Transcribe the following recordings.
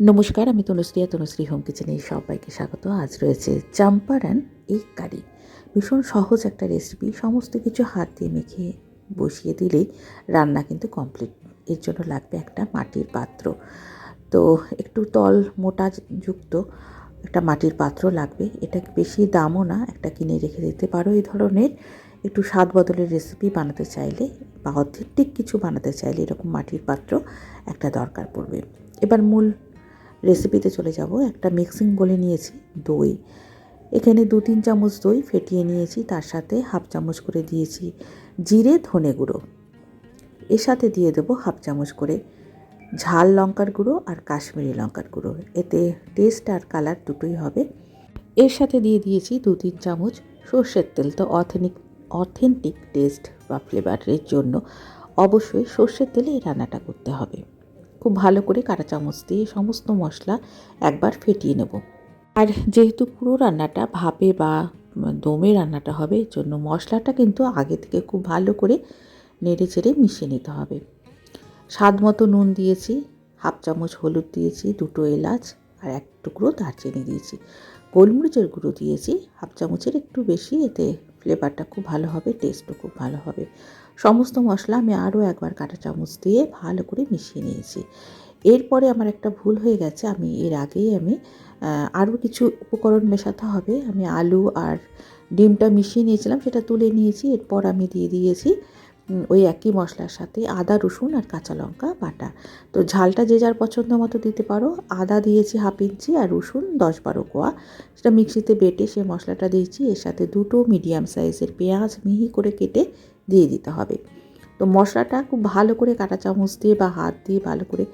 নমস্কার, আমি তনুশ্রী আর তনুশ্রী হোম কিচেনে সবাইকে স্বাগত। আজ রয়েছে চাম্পারান এগ কারি। ভীষণ সহজ একটা রেসিপি, সমস্ত কিছু হাত দিয়ে মেখে বসিয়ে দিলেই রান্না কিন্তু কমপ্লিট। এর জন্য লাগবে একটা মাটির পাত্র। তো একটু তল মোটা যুক্ত একটা মাটির পাত্র লাগবে। এটা বেশি দামও না, একটা কিনে রেখে দিতে পারো এই ধরনের। একটু স্বাদ বদলের রেসিপি বানাতে চাইলে বা অথেন্টিক কিছু বানাতে চাইলে এরকম মাটির পাত্র একটা দরকার পড়বে। এবার মূল রেসিপিতে চলে যাব। একটা মিক্সিং বলে নিয়েছি, দই। এখানে দু তিন চামচ দই ফেটিয়ে নিয়েছি, তার সাথে হাফ চামচ করে দিয়েছি জিরে ধনে গুঁড়ো। এর সাথে দিয়ে দেবো হাফ চামচ করে ঝাল লঙ্কার গুঁড়ো আর কাশ্মীরি লঙ্কার গুঁড়ো। এতে টেস্ট আর কালার দুটোই হবে। এর সাথে দিয়ে দিয়েছি দু তিন চামচ সর্ষের তেল। তো অথেনিক অথেন্টিক টেস্ট বা ফ্লেভারের জন্য অবশ্যই সর্ষের তেলে রান্নাটা করতে হবে। খুব ভালো করে কাঁটা চামচ দিয়ে সমস্ত মশলা একবার ফেটিয়ে নেব। আর যেহেতু পুরো রান্নাটা ভাপে বা দমে রান্নাটা হবে, এর জন্য মশলাটা কিন্তু আগে থেকে খুব ভালো করে নেড়ে চেড়ে মিশিয়ে নিতে হবে। স্বাদ মতো নুন দিয়েছি, হাফ চামচ হলুদ দিয়েছি, দুটো এলাচ আর এক টুকরো দারচিনি দিয়েছি। গোলমরিচের গুঁড়ো দিয়েছি, হাফ চামচের একটু বেশি, এতে ফ্লেভারটা খুব ভালো হবে টেস্টও খুব ভালো হবে। সমস্ত মশলা আমি আরও একবার কাঁটা চামচ দিয়ে ভালো করে মিশিয়ে নিয়েছি। এরপরে আমার একটা ভুল হয়ে গেছে, আমি এর আগেই আমি আরও কিছু উপকরণ মেশাতে হবে। আমি আলু আর ডিমটা মিশিয়ে নিয়েছিলাম, সেটা তুলে নিয়েছি, এরপর আমি দিয়ে দিয়েছি ওই একই মশলার সাথে আদা, রসুন আর কাঁচা লঙ্কা বাটা। তো ঝালটা যে যার পছন্দ মতো দিতে পারো। আদা দিয়েছি হাফ ইঞ্চি আর রসুন দশ বারো কোয়া। সেটা মিক্সিতে বেটে সে মশলাটা দিয়েছি। এর সাথে দুটো মিডিয়াম সাইজের পেঁয়াজ মিহি করে কেটে দিয়ে দিতে হবে। তো মশলাটা খুব ভালো করে কাঁটা চামচ দিয়ে বা হাত দিয়ে ভালো করে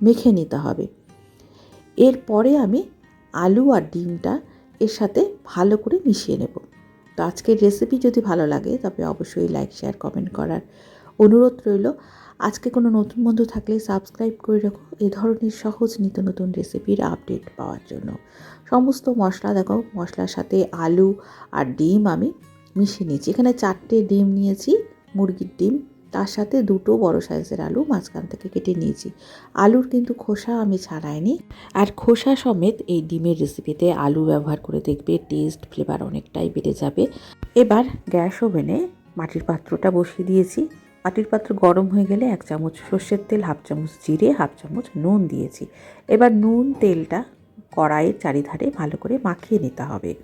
মেখে নিতে হবে। এরপরে আমি আলু আর ডিমটা এর সাথে ভালো করে মিশিয়ে নেব। তো আজকের রেসিপি যদি ভালো লাগে, তবে অবশ্যই লাইক শেয়ার কমেন্ট করার অনুরোধ রইল। আজকে কোনো নতুন বন্ধু থাকলে সাবস্ক্রাইব করে রাখো। এ ধরনের সহজ নিত্য নতুন রেসিপির আপডেট পাওয়ার জন্য। সমস্ত মশলা দেখো, মশলার সাথে আলু আর ডিম আমি মিশিয়ে নিয়েছি। এখানে চারটে ডিম নিয়েছি, মুরগির ডিম তার সাথে দুটো বড় সাইজের আলু মাঝখান থেকে কেটে নিয়েছি। আলুর কিন্তু খোসা আমি ছাড়াইনি। আর খোসা সমেত এই ডিমের রেসিপিতে আলু ব্যবহার করে দেখবে টেস্ট ফ্লেভার অনেকটাই বেড়ে যাবে। এবার গ্যাস ওভেনে মাটির পাত্রটা বসিয়ে দিয়েছি। মাটির পাত্র গরম হয়ে গেলে এক চামচ সর্ষের তেল, হাফ চামচ জিরে, হাফ চামচ নুন দিয়েছি। এবার নুন, তেলটা কড়াইয়ের চারিধারে ভালো করে মাখিয়ে নিতে হবে।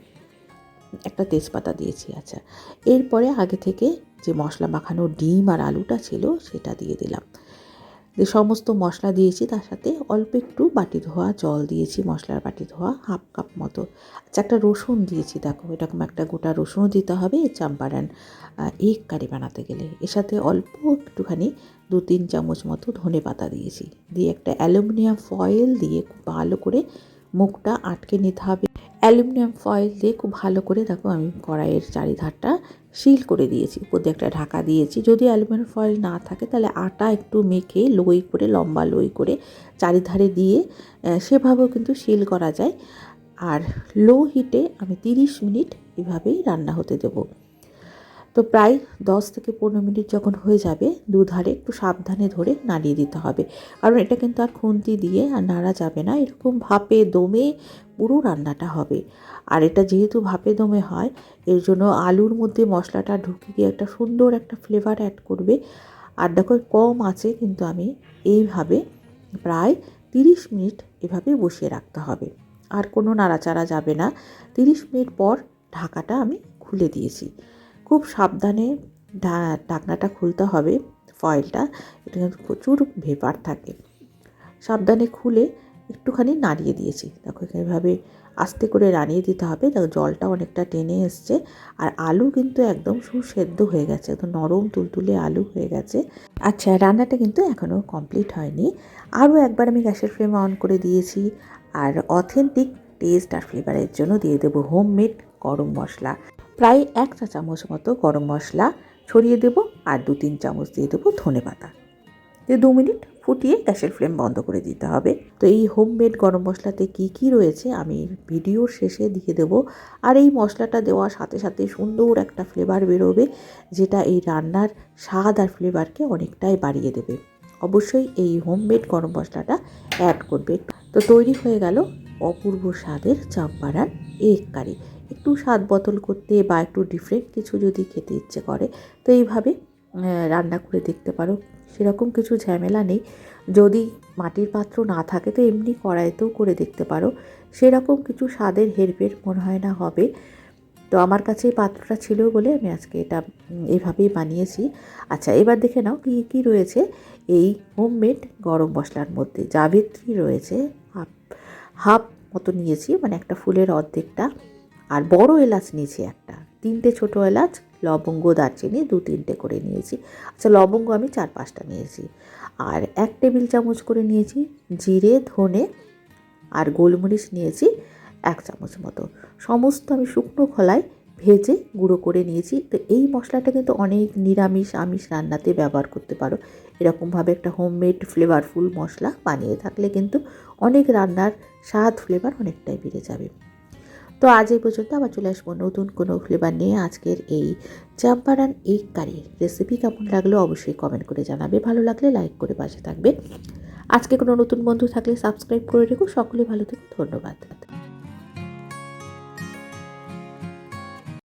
একটা তেজপাতা দিয়েছি আচ্ছা। এরপরে আগে থেকে যে মশলা মাখানো ডিম আর আলুটা ছিল, সেটা দিয়ে দিলাম। যে সমস্ত মশলা দিয়েছি, তার সাথে অল্প একটু বাটি ধোয়া, জল দিয়েছি, মশলার বাটি ধোয়া, হাফ কাপ মতো। আচ্ছা একটা রসুন দিয়েছি, দেখো, এরকম একটা গোটা রসুনও দিতে হবে চাম্পারান এগ কারি বানাতে গেলে। এর সাথে অল্প একটুখানি দু তিন চামচ মতো ধনে পাতা দিয়েছি। দিয়ে একটা অ্যালুমিনিয়াম ফয়েল দিয়ে খুব ভালো করে মুখটা আটকে নিতে হবে। অ্যালুমিনিয়াম ফয়েল দিয়ে খুব ভালো করে, দেখো, আমি কড়াইয়ের চারিধারটা সিল করে দিয়েছি উপর দিয়ে একটা ঢাকা দিয়েছি। যদি অ্যালুমিনিয়াম ফয়েল না থাকে, তাহলে আটা একটু মেখে লই করে, লম্বা লই করে চারিধারে দিয়ে সেভাবেও কিন্তু সিল করা যায়। আর লো হিটে আমি তিরিশ মিনিট এভাবেই রান্না হতে দেবো। তো প্রায় দশ থেকে পনেরো মিনিট যখন হয়ে যাবে, দুধারে একটু সাবধানে ধরে নাড়িয়ে দিতে হবে। কারণ এটা কিন্তু আর খুন্তি দিয়ে আর নাড়া যাবে না। এরকম ভাপে দমে পুরো রান্নাটা হবে। আর এটা যেহেতু ভাপে দমে হয়, এর জন্য আলুর মধ্যে মশলাটা ঢুকে গিয়ে একটা সুন্দর একটা ফ্লেভার অ্যাড করবে। আর দেখো কম আছে কিন্তু আমি এইভাবে প্রায় তিরিশ মিনিট এভাবে বসিয়ে রাখতে হবে। আর কোনো নাড়াচাড়া যাবে না। তিরিশ মিনিট পর ঢাকাটা আমি খুলে দিয়েছি। খুব সাবধানে ঢাকনাটা খুলতে হবে, ফয়েলটা। এটা কিন্তু প্রচুর ভেপার থাকে। সাবধানে খুলে একটুখানি নাড়িয়ে দিয়েছি। দেখো এভাবে আস্তে করে নাড়িয়ে দিতে হবে। দেখো জলটা অনেকটা টেনে এসছে। আর আলু কিন্তু একদম সুসেদ্ধ হয়ে গেছে। একদম নরম তুলতুলে আলু হয়ে গেছে। আচ্ছা রান্নাটা কিন্তু এখনও কমপ্লিট হয়নি। আরও একবার আমি গ্যাসের ফ্লেম অন করে দিয়েছি। আর অথেন্টিক টেস্ট আর ফ্লেভারের জন্য দিয়ে দেবো হোমমেড গরম মশলা। প্রায় এক চা চামচ মতো গরম মশলা ছড়িয়ে দেব আর দু তিন চামচ দিয়ে দেবো ধনে পাতা। দিয়ে দু মিনিট ফুটিয়ে গ্যাসের ফ্লেম বন্ধ করে দিতে হবে। তো এই হোমমেড গরম মশলাতে কি কি রয়েছে আমি ভিডিওর শেষে দিয়ে দেব। আর এই মশলাটা দেওয়ার সাথে সাথে সুন্দর একটা ফ্লেভার বেরোবে, যেটা এই রান্নার স্বাদ আর ফ্লেভারকে অনেকটাই বাড়িয়ে দেবে। অবশ্যই এই হোমমেড গরম মশলাটা অ্যাড করবে। তো তৈরি হয়ে গেল অপূর্ব স্বাদের চাম্পারান এগ কারি। একটু স্বাদ বদল করতে বা একটু ডিফারেন্ট কিছু যদি খেতে ইচ্ছে করে, তো এইভাবে রান্না করে দেখতে পারো। সেরকম কিছু ঝামেলা নেই। যদি মাটির পাত্র না থাকে, তো এমনি কড়াইতেও করে দেখতে পারো। সেরকম কিছু স্বাদের হেরফের মনে হয় না হবে। তো আমার কাছে এই পাত্রটা ছিল বলে আমি আজকে এটা এভাবেই বানিয়েছি। আচ্ছা এবার দেখে নাও কী কী রয়েছে। এই হোমমেড গরম মশলার মধ্যে। জাবিত্রী রয়েছে হাফ হাফ মতো নিয়েছি মানে একটা ফুলের অর্ধেকটা, আর বড় এলাচ নিয়েছি একটা। তিনটে ছোট এলাচ, লবঙ্গ, দারচিনি, দু তিনটে করে নিয়েছি। আচ্ছা লবঙ্গ আমি চার পাঁচটা নিয়েছি। আর এক টেবিল চামচ করে নিয়েছি জিরে, ধনে, আর গোলমরিচ নিয়েছি এক চামচ মতো। সমস্ত আমি শুকনো খোলায় ভেজে গুঁড়ো করে নিয়েছি। তো এই মশলাটা কিন্তু অনেক নিরামিষ, আমিষ রান্নাতে ব্যবহার করতে পারো। এরকমভাবে একটা হোমমেড ফ্লেভারফুল মশলা বানিয়ে থাকলে কিন্তু অনেক রান্নার স্বাদ ফ্লেভার অনেকটাই বেড়ে যাবে। তো আজ এই পর্যন্ত আবার চলে আসব নতুন কোনো ফ্লেভার নিয়ে আজকের এই চাম্পারান এগ কারি রেসিপি কেমন লাগল অবশ্যই কমেন্ট করে জানাবে। ভালো লাগলে লাইক করে পাশে থাকবে আজকে কোনো নতুন বন্ধু থাকলে সাবস্ক্রাইব করে রেখো। সকলে ভালো থেকো। ধন্যবাদ।